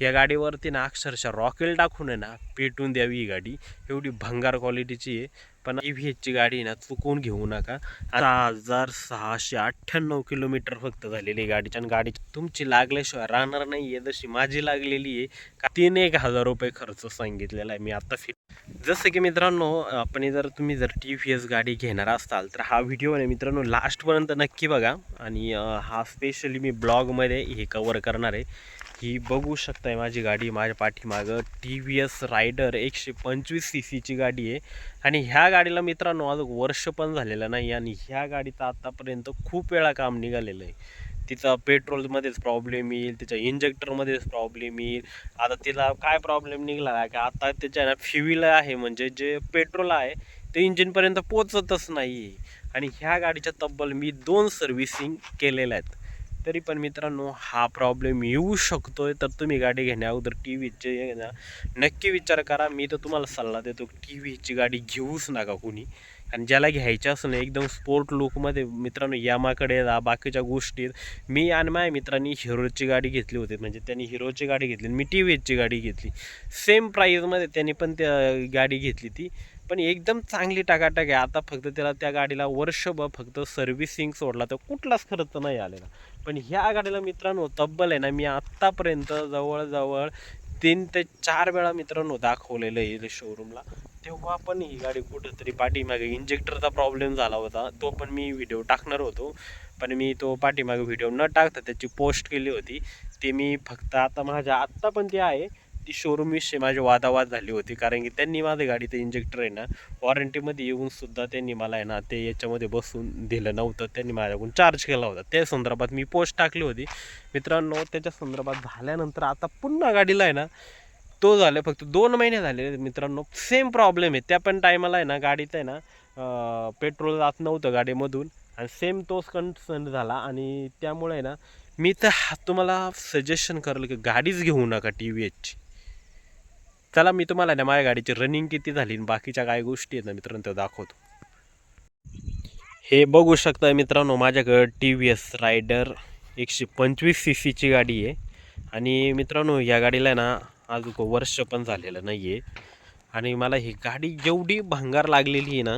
या गाडीवरती ना अक्षरशः रॉकेल टाकून आहे ना पेटून द्यावी ही गाडी. एवढी भंगार क्वालिटीची आहे. पण ई व्ही एचची गाडी आहे ना चुकून घेऊ नका. सहा हजार सहाशे अठ्ठ्याण्णव किलोमीटर फक्त झालेली आहे गाडीची. आणि गाडी तुमची लागल्याशिवाय राहणार नाही आहे जशी माझी लागलेली आहे. का तीन एक हजार रुपये खर्च सांगितलेला आहे मी आता फिर जसं की मित्रांनो आपण जर तुम्ही जर टी व्ही एस गाडी घेणार असाल तर हा व्हिडिओ आहे मित्रांनो लास्टपर्यंत नक्की बघा. आणि हा स्पेशली मी ब्लॉगमध्ये हे कवर करणार आहे. ही बघू शकताय माझी गाडी माझ्या पाठीमागं टी व्ही एस रायडर एकशे पंचवीस सी सीची गाडी आहे. आणि ह्या गाडीला मित्रांनो आज वर्ष पण झालेलं नाही आणि ह्या गाडीचं आत्तापर्यंत खूप वेळा काम निघालेलं आहे. तिचा पेट्रोलमध्येच प्रॉब्लेम येईल तिच्या इंजेक्टरमध्येच प्रॉब्लेम येईल. आता तिला काय प्रॉब्लेम निघाला आहे का आता त्याच्या ना फ्युल आहे म्हणजे जे पेट्रोल आहे ते इंजिनपर्यंत पोचतच नाही आहे आणि ह्या गाडीच्या तब्बल मी दोन सर्व्हिसिंग केलेल्या आहेत. तरी पण मित्रांनो हा प्रॉब्लेम येऊ शकतो आहे तर तुम्ही गाडी घेण्या अगोदर टी व्हीचे ना नक्की विचार करा. मी तर तुम्हाला सल्ला देतो टी व्हीची गाडी घेऊच नका कुणी. आणि ज्याला घ्यायचं असं नाही एकदम स्पोर्ट लुकमध्ये मित्रांनो यामाकडे जा बाकीच्या गोष्टीत मी आणि माझ्या मित्रांनी हिरोची गाडी घेतली होती. म्हणजे त्यांनी हिरोची गाडी घेतली आणि मी टी व्ही एचची गाडी घेतली. सेम प्राईजमध्ये त्यांनी पण त्या गाडी घेतली ती. पण एकदम चांगली टाकाटाक आहे. आता फक्त त्याला त्या गाडीला वर्षभर फक्त सर्व्हिसिंग सोडला तर कुठलाच खर्च नाही आलेला. पण ह्या गाडीला मित्रांनो तब्बल आहे ना मी आत्तापर्यंत जवळजवळ तीन ते चार वेळा मित्रांनो दाखवलेलं आहे शोरूमला तेव्हा पण ही गाडी कुठंतरी पाठीमागे इंजेक्टरचा प्रॉब्लेम झाला होता. तो पण मी व्हिडिओ टाकणार होतो. पण मी तो पाठीमागे व्हिडिओ न टाकता त्याची पोस्ट केली होती. ते मी फक्त आता माझ्या आत्ता पण ती आहे. ती शोरूम विषयी माझी वादावाद झाली होती. कारण की त्यांनी माझ्या गाडीचं इंजेक्टर आहे ना वॉरंटीमध्ये येऊन सुद्धा त्यांनी मला आहे ना ते याच्यामध्ये बसून दिलं नव्हतं. त्यांनी माझ्याकडून चार्ज केला होता. त्या संदर्भात मी पोस्ट टाकली होती. मित्रांनो त्याच्या संदर्भात झाल्यानंतर आता पुन्हा गाडीला आहे ना तो झाला फक्त दोन महिने झाले. मित्रांनो सेम प्रॉब्लेम आहे. त्या पण टायमाला आहे ना गाडीत आहे ना पेट्रोल जात नव्हतं गाडीमधून. आणि सेम तोच कन्सर्न झाला. आणि त्यामुळे आहे ना मी तर हा तुम्हाला सजेशन करेल की गाडीच घेऊ नका टी व्ही एचची चला मी तुम्हाला ना माझ्या गाडीची रनिंग किती झाली आणि बाकीच्या काय गोष्टी आहेत ना मित्रांनो त्या दाखवतो. हे बघू शकता मित्रांनो माझ्याकडं टी व्ही एस रायडर एकशे पंचवीस सी सीची गाडी आहे. आणि मित्रांनो या गाडीला ना आज वर्ष पण झालेलं नाही आहे आणि मला ही गाडी जेवढी भंगार लागलेली आहे ना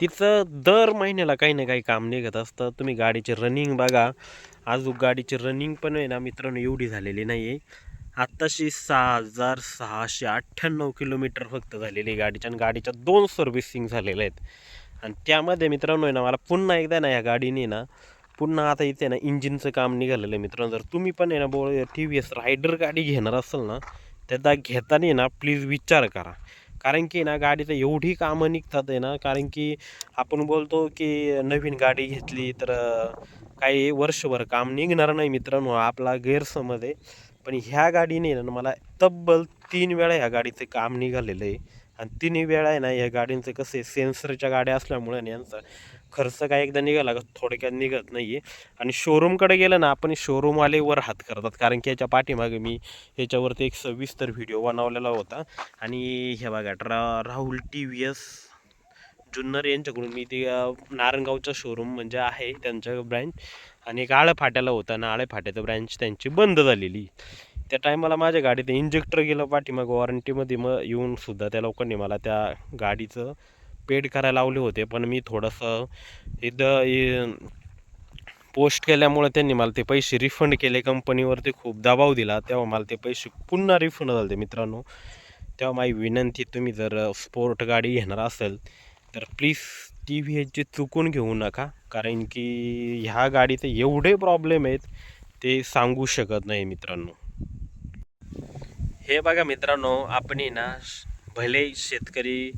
तिचं दर महिन्याला काही ना काही काम निघत असतं. तुम्ही गाडीची रनिंग बघा. अजून गाडीची रनिंग पण आहे ना मित्रांनो एवढी झालेली नाही आहे आत्ताशी सहा हजार सहाशे अठ्ठ्याण्णव किलोमीटर फक्त झालेली आहे गाडीच्या आणि गाडीच्या दोन सर्व्हिसिंग झालेल्या आहेत. आणि त्यामध्ये मित्रांनो आहे ना मला पुन्हा एकदा ना या गाडीने ना पुन्हा आता इथे ना इंजिनचं काम निघालेलं आहे मित्रांनो. जर तुम्ही पण आहे ना बो टी व्ही एस रायडर गाडी घेणार असाल ना त्याचा घेताना ना प्लीज विचार करा. कारण की ना गाडीचं एवढी कामं निघतात आहे ना कारण की आपण बोलतो की नवीन गाडी घेतली तर काही वर्षभर काम निघणार नाही मित्रांनो. आपला गैरसमज आहे. पण ह्या गाडीने ना मला तब्बल तीन वेळा ह्या गाडीचं काम निघालेलं आहे. आणि तिन्ही वेळा आहे ना या गाडींचं कसं आहे सेन्सरच्या गाड्या असल्यामुळे ना यांचा खर्च काय एकदा निघाला का थोडक्यात निघत नाही आहे आणि शोरूमकडे गेलं ना आपण शोरूमवाले वर हात करतात. कारण की याच्या पाठीमागे मी याच्यावरती एक सविस्तर व्हिडिओ बनवलेला होता. आणि हे बघा रा Rahul T V S Junnar यांच्याकडून मी ते अ, शोरूम म्हणजे आहे त्यांचं ब्रँच आणि एक आळफाट्याला होता ना आळं फाट्याचं ब्रँच त्यांची बंद झालेली. त्या टायमाला माझ्या गाडीत इंजेक्टर गेलं पाठीमागं वॉरंटीमध्ये मग येऊन सुद्धा त्या लोकांनी मला त्या गाडीचं पेड करायला लावले होते. पण मी थोडंसं इथं पोस्ट केल्यामुळे त्यांनी मला ते पैसे रिफंड केले. कंपनीवरती खूप दबाव दिला. तेव्हा मला ते पैसे पुन्हा रिफंड झाले मित्रांनो. तेव्हा माझी विनंती तुम्ही जर स्पोर्ट गाडी घेणार असेल तर प्लीज टी व्ही एचची चुकून घेऊ नका. कारण की ह्या गाडीचे एवढे प्रॉब्लेम आहेत ते सांगू शकत नाही मित्रांनो. हे बघा मित्रांनो आपण ना भले शेतकरी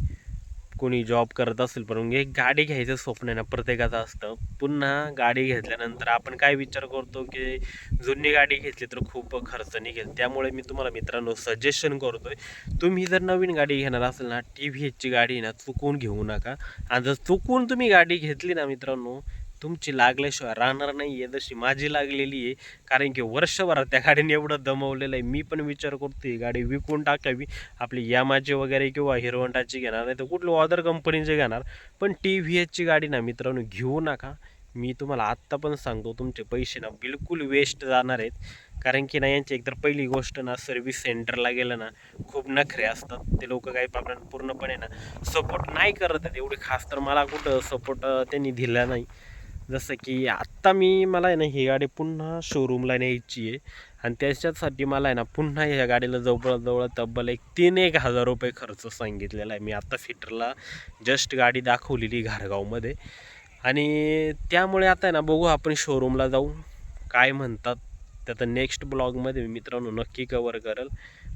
कोणी जॉब करत असेल पण एक गाडी घ्यायचं स्वप्न आहे ना प्रत्येकाचं असतं. पुन्हा गाडी घेतल्यानंतर आपण काय विचार करतो की जुनी गाडी घेतली तर खूप खर्च निघेल. त्यामुळे मी तुम्हाला मित्रांनो सजेशन करतोय तुम्ही जर नवीन गाडी घेणार असेल ना टी व्ही एचची गाडी ना चुकून घेऊ नका. आणि जर चुकून तुम्ही गाडी घेतली ना मित्रांनो तुमची लागल्याशिवाय राहणार नाही आहे जशी माझी लागलेली आहे. कारण की वर्षभरात त्या गाडीने एवढं दमवलेलं आहे. मी पण विचार करतो ही गाडी विकून टाकावी. आपली यामाची वगैरे किंवा हिरो घेणार नाही तर कुठलं अदर कंपनीचे घेणार. पण टी व्ही एचची गाडी ना मित्रांनो घेऊ नका. मी तुम्हाला आत्ता पण सांगतो तुमचे पैसे ना बिलकुल वेस्ट जाणार आहेत. कारण की ना यांची एकतर पहिली गोष्ट ना सर्व्हिस सेंटरला गेलं ना खूप नखरे असतात. ते लोक काही आपल्याला पूर्णपणे ना सपोर्ट नाही करत आहेत. एवढे खास तर मला कुठं सपोर्ट त्यांनी दिला नाही. जसं की आत्ता मी मला आहे ना ही गाडी पुन्हा शोरूमला न्यायची आहे. आणि त्याच्यासाठी मला आहे ना पुन्हा या गाडीला जवळजवळ तब्बल एक तीन एक हजार रुपये खर्च सांगितलेला आहे. मी आत्ता फिटरला जस्ट गाडी दाखवलेली घारगावमध्ये. आणि त्यामुळे आता आहे ना बघू आपण शोरूमला जाऊ. काय म्हणतात त्यात नेक्स्ट ब्लॉगमध्ये मी मित्रांनो नक्की कवर करेल.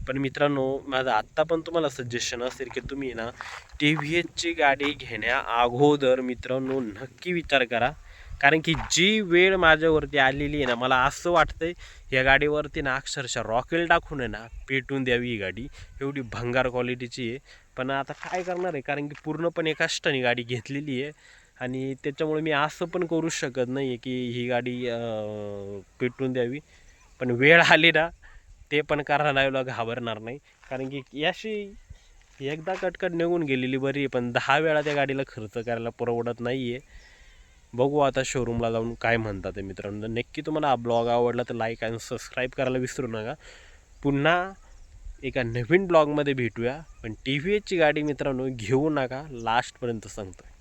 पण मित्रांनो माझं आत्ता पण तुम्हाला सजेशन असेल की तुम्ही ना टी व्ही एसची गाडी घेण्या अगोदर मित्रांनो नक्की विचार करा. कारण की जी वेळ माझ्यावरती आलेली आहे ना मला असं वाटतंय या गाडीवरती ना अक्षरशः रॉकेल टाकून आहे ना पेटून द्यावी ही गाडी. एवढी भंगार क्वालिटीची आहे. पण आता काय करणार आहे? कारण की पूर्णपणे कष्टाने गाडी घेतलेली आहे. आणि त्याच्यामुळे मी असं पण करू शकत नाही आहे की ही गाडी पेटून द्यावी. पण वेळ आली ना ते पण करायला घाबरणार नाही. कारण की याशी एकदा कटकट निघून गेलेली बरी आहे पण दहा वेळा त्या गाडीला खर्च करायला परवडत नाही आहे बघू आता शोरूमला जाऊन काय म्हणतात ते मित्रांनो. नक्की तुम्हाला हा ब्लॉग आवडला तर लाईक आणि सबस्क्राईब करायला विसरू नका. पुन्हा एका नवीन ब्लॉगमध्ये भेटूया. पण टी व्ही एचची गाडी मित्रांनो घेऊ नका. लास्टपर्यंत सांगतो